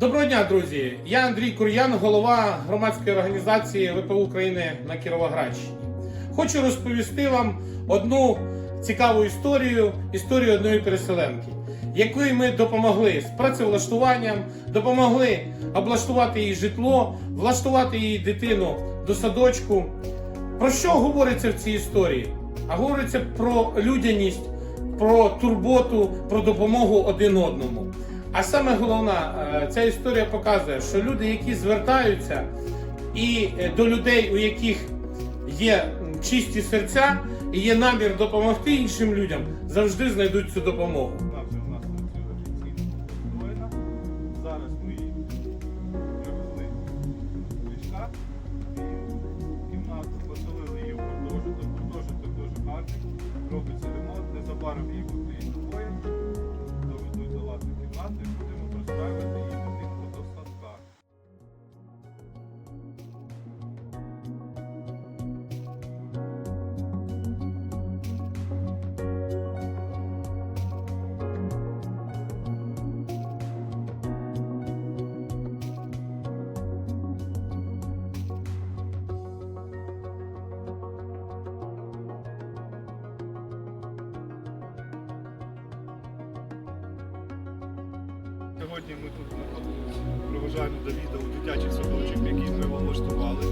Доброго дня, друзі! Я Андрій Кур'ян, голова громадської організації ВПУ України на Кіровоградщині. Хочу розповісти вам одну цікаву історію, історію одної переселенки, якої ми допомогли з працевлаштуванням, допомогли облаштувати її житло, влаштувати її дитину до садочку. Про що говориться в цій історії? А говориться про людяність, про турботу, про допомогу один одному. А саме головна, е, ця історія показує, що люди, які звертаються і е, до людей, у яких є чисті серця і є намір допомогти іншим людям, завжди знайдуть цю допомогу. Зараз ми її привезли і кімнату поселили її в. Гуртожиток дуже гарний, робиться ремонт, незабаром її Сьогодні ми тут приважаємо до відео дитячий садочок, який ми облаштували.